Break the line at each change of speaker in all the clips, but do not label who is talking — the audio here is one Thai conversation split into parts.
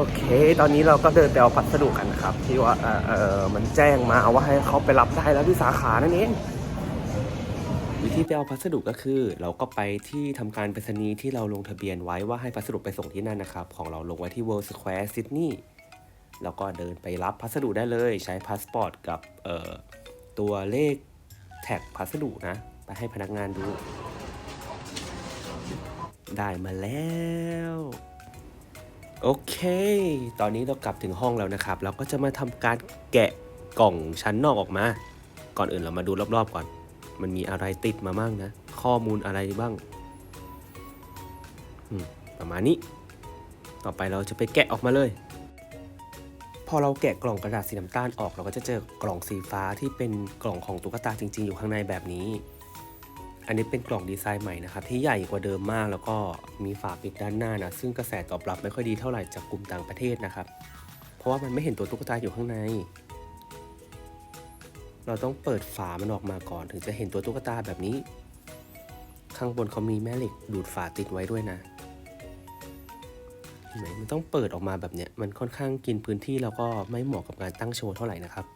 โอเค ตอนนี้เราก็เดินไปเอาพัสดุกันนะครับ ที่ว่าเออเออมันแจ้งมาว่าให้เขาไปรับได้แล้วที่สาขานั่นเองวิธีไปเอาพัสดุก็คือ เราก็ไปที่ทำการไปรษณีย์ที่เราลงทะเบียนไว้ว่าให้พัสดุไปส่งที่นั่นนะครับ ของเราลงไว้ที่ World Square Sydney แล้วก็เดินไปรับพัสดุได้เลย ใช้พาสปอร์ตกับเอ่อตัวเลขแท็กพัสดุนะ ไปให้พนักงานดู ได้มาแล้ว โอเค ตอนนี้เรากลับถึงห้องแล้วนะครับ เราก็จะมาทำการแกะกล่องชั้นนอกออกมา ก่อนอื่นเรามาดูรอบๆก่อน มันมีอะไรติดมาบ้างนะ ข้อมูลอะไรบ้าง ประมาณนี้ ต่อไปเราจะไปแกะออกมาเลย พอเราแกะกล่องกระดาษสีน้ำตาลออก เราก็จะเจอกล่องสีฟ้าที่เป็นกล่องของตุ๊กตาจริง ๆ อยู่ข้างในแบบนี้ อันนี้เป็นกล่องดีไซน์ใหม่นะครับที่ใหญ่กว่าเดิมมาก แล้วก็มีฝาปิดด้านหน้านะซึ่งกระแสตอบรับไม่ค่อยดีเท่าไหร่จากกลุ่มต่างประเทศนะครับ เพราะว่ามันไม่เห็นตัวตุ๊กตาอยู่ข้างใน เราต้องเปิดฝามันออกมาก่อนถึงจะเห็นตัวตุ๊กตาแบบนี้ ข้างบนเขามีแม่เหล็กดูดฝาติดไว้ด้วยนะเห็นไหมมันต้องเปิดออกมาแบบเนี้ยมันค่อนข้างกินพื้นที่แล้วก็ไม่เหมาะกับการตั้งโชว์เท่าไหร่นะครับ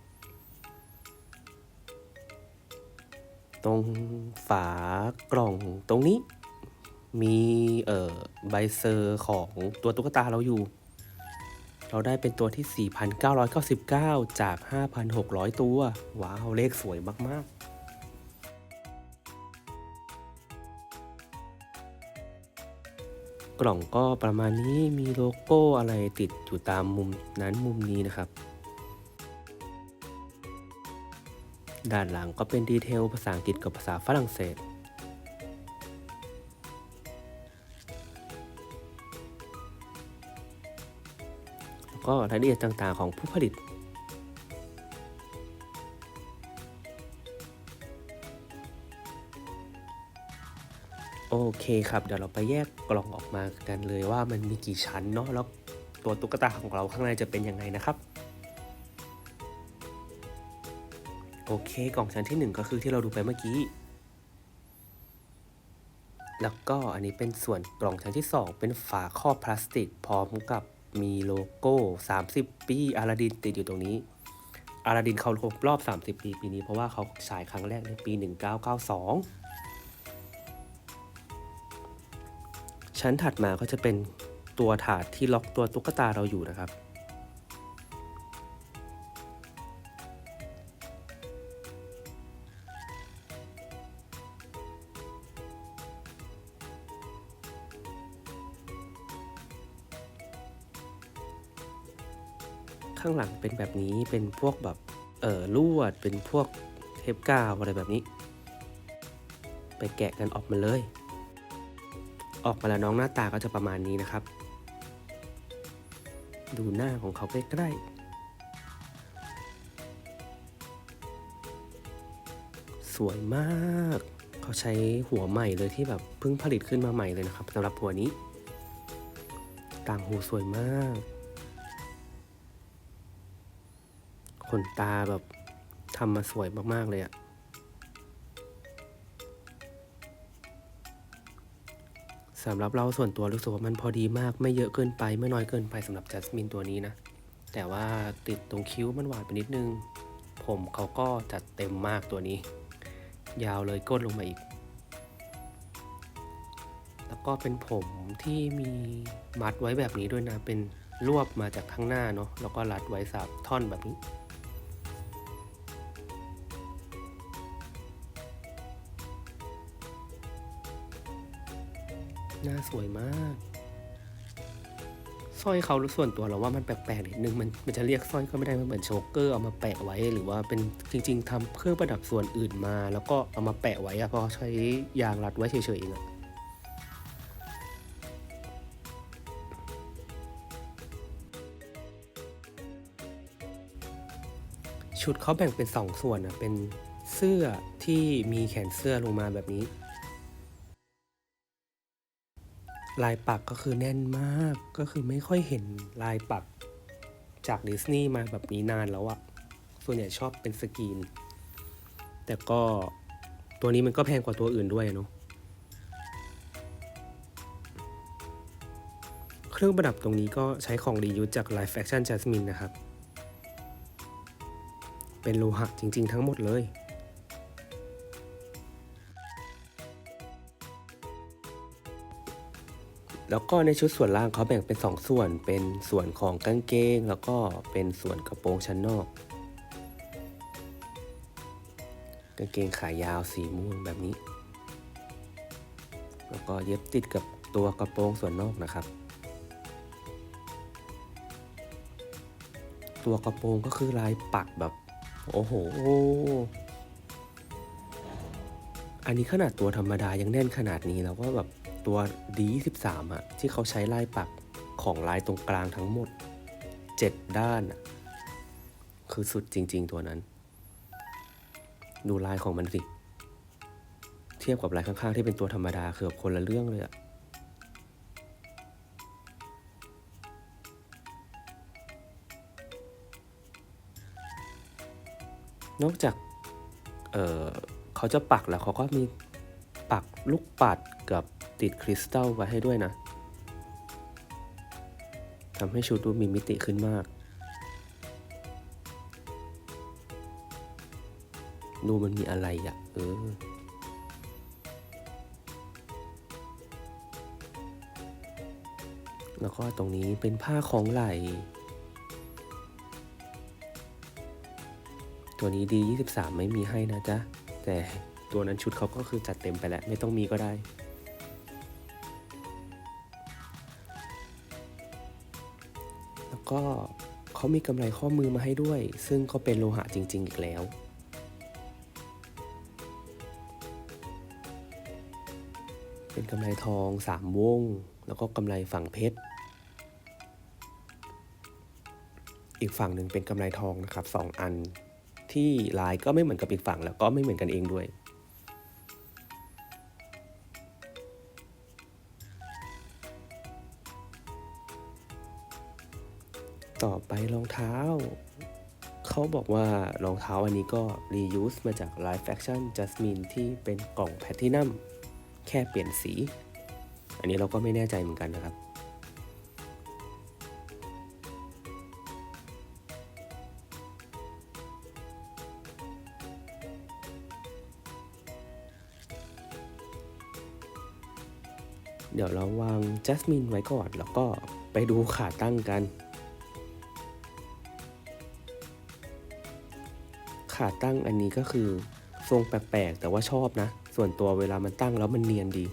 ตรงฝากล่องตรงนี้ มีเอ่อใบเซอร์ของตัวตุ๊กตาเราอยู่ เราได้เป็นตัวที่ 4,999 จาก 5,600 ตัว ว้าว เลขสวยมากๆกล่องก็ประมาณนี้มีโลโก้อะไรติดอยู่ตามมุมนั้นมุมนี้นะครับ ด้านหลังก็เป็นดีเทลภาษาอังกฤษกับภาษาฝรั่งเศส แล้วก็รายละเอียดต่างๆของผู้ผลิต โอเคครับ เดี๋ยวเราไปแยกกล่องออกมากันเลยว่ามันมีกี่ชั้นเนาะแล้วตัวตุ๊กตาของเราข้างในจะเป็นยังไงนะครับ โอเค กล่องชั้นที่ 1 ก็คือที่เราดูไปเมื่อกี้ แล้วก็อันนี้เป็นส่วนกล่องชั้นที่ 2 เป็นฝาครอบพลาสติก พร้อมกับมีโลโก้ 30 ปีอาลาดินติดอยู่ตรงนี้ อาลาดินเขาครบรอบ 30 ปีปีนี้เพราะว่าเขาฉายครั้งแรกในปี 1992 ชั้นถัดมาก็จะเป็นตัวถาดที่ล็อกตัวตุ๊กตาเราอยู่นะครับ ข้างหลังเป็นแบบนี้เป็นพวกแบบเออลวดเป็นพวกเทปกาวอะไรแบบนี้ ไปแกะกันออกมาเลย ออกมาแล้วน้องหน้าตาก็จะประมาณนี้นะครับ ดูหน้าของเขาใกล้ๆสวยมากเขาใช้หัวใหม่เลยที่แบบเพิ่งผลิตขึ้นมาใหม่เลยนะครับสำหรับหัวนี้ ต่างหูสวยมาก ขนตาแบบทำมาสวยมาก ๆ เลยอะสำหรับเราส่วนตัวรู้สึกว่ามันพอดีมาก ไม่เยอะเกินไปไม่น้อยเกินไปสำหรับจัสมินตัวนี้นะ แต่ว่าติดตรงคิ้วมันหวานไปนิดนึง ผมเขาก็จัดเต็มมากตัวนี้ ยาวเลยก้นลงมาอีก แล้วก็เป็นผมที่มีมัดไว้แบบนี้ด้วยนะ เป็นรวบมาจากข้างหน้าเนาะแล้วก็รัดไว้สามท่อนแบบนี้ หน้าสวยมากสร้อยเขาส่วนตัวเราว่ามันแปลกๆนิดนึงมันมันจะเรียกสร้อยก็ไม่ได้มันเหมือนโชกเกอร์เอามาแปะไว้หรือว่าเป็นจริง ๆทำเครื่องประดับส่วนอื่นมา แล้วก็เอามาแปะไว้อะเพราะใช้ยางรัดไว้เฉยๆเองอะชุดเขาแบ่งเป็นสองส่วนนะเป็นเสื้อที่มีแขนเสื้อลงมาแบบนี้ ลายปักก็คือแน่นมากก็คือไม่ค่อยเห็นลายปักจากดิสนีย์มาแบบนี้นานแล้วอะส่วนใหญ่ชอบเป็นสกรีน แต่ก็ตัวนี้มันก็แพงกว่าตัวอื่นด้วยเนาะเครื่องประดับตรงนี้ก็ใช้ของรียูจาก Life Action Jasmine นะครับ เป็นโลหะจริง ๆ ทั้งหมดเลย แล้วก็ในชุดส่วนล่างเขาแบ่งเป็น 2 ส่วน เป็นส่วนของกางเกง แล้วก็เป็นส่วนกระโปรงชั้นนอก กางเกงขายาวสีม่วงแบบนี้ แล้วก็เย็บติดกับตัวกระโปรงส่วนนอกนะครับ ตัวกระโปรงก็คือลายปักแบบ โอ้โห อันนี้ขนาดตัวธรรมดายังแน่นขนาดนี้แล้วว่าแบบ ตัว D23 อะที่เขาใช้ลายปักของลายตรงกลางทั้งหมด 7 ด้านอะคือสุดจริง ๆ ตัวนั้น ดูลายของมันสิ เทียบกับลายข้างๆ ที่เป็นตัวธรรมดาคือแบบคนละเรื่องเลยอะนอกจาก เเขาจะปักแล้วเขาก็มีปักลูกปัดกับ ติดคริสตัลไว้ให้ด้วยนะทำให้ชุดดูมีมิติขึ้นมาก ดูมันมีอะไรอะ่ะ เออแล้วก็ตรงนี้เป็นผ้าของไหล่ตัวนี้ดี 23 ไม่มีให้นะจ๊ะ แต่ตัวนั้นชุดเขาก็คือจัดเต็มไปแล้ว ไม่ต้องมีก็ได้ แล้วก็เขามีกำไรข้อมือมาให้ด้วย ซึ่งก็เป็นโลหะจริง ๆ อีกแล้ว เป็นกำไรทองสามวง แล้วก็กำไรฝั่งเพชร อีกฝั่งหนึ่งเป็นกำไรทองนะครับสองอันที่ลายก็ไม่เหมือนกับอีกฝั่งแล้วก็ไม่เหมือนกันเองด้วย ต่อไปรองเท้า เขาบอกว่ารองเท้าอันนี้ก็ reuse มาจาก Life Action Jasmine ที่เป็นกล่องแพทินัมแค่เปลี่ยนสี อันนี้เราก็ไม่แน่ใจเหมือนกันนะครับเดี๋ยวเราวางจัสมินไว้ก่อน แล้วก็ไปดูขาตั้งกัน ขาตั้งอันนี้ก็คือทรงแปลกๆ แต่ว่าชอบนะ ส่วนตัวเวลามันตั้งแล้วมันเนียนดี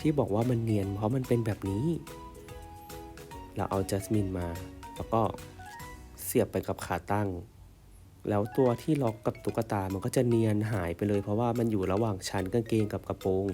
ที่บอกว่ามันเนียนเพราะมันเป็นแบบนี้ เราเอาจัสมินมา แล้วก็เสียบไปกับขาตั้ง แล้วตัวที่ล็อกกับตุ๊กตามันก็จะเนียนหายไปเลย เพราะว่ามันอยู่ระหว่างชั้นกางเกงกับกระโปรง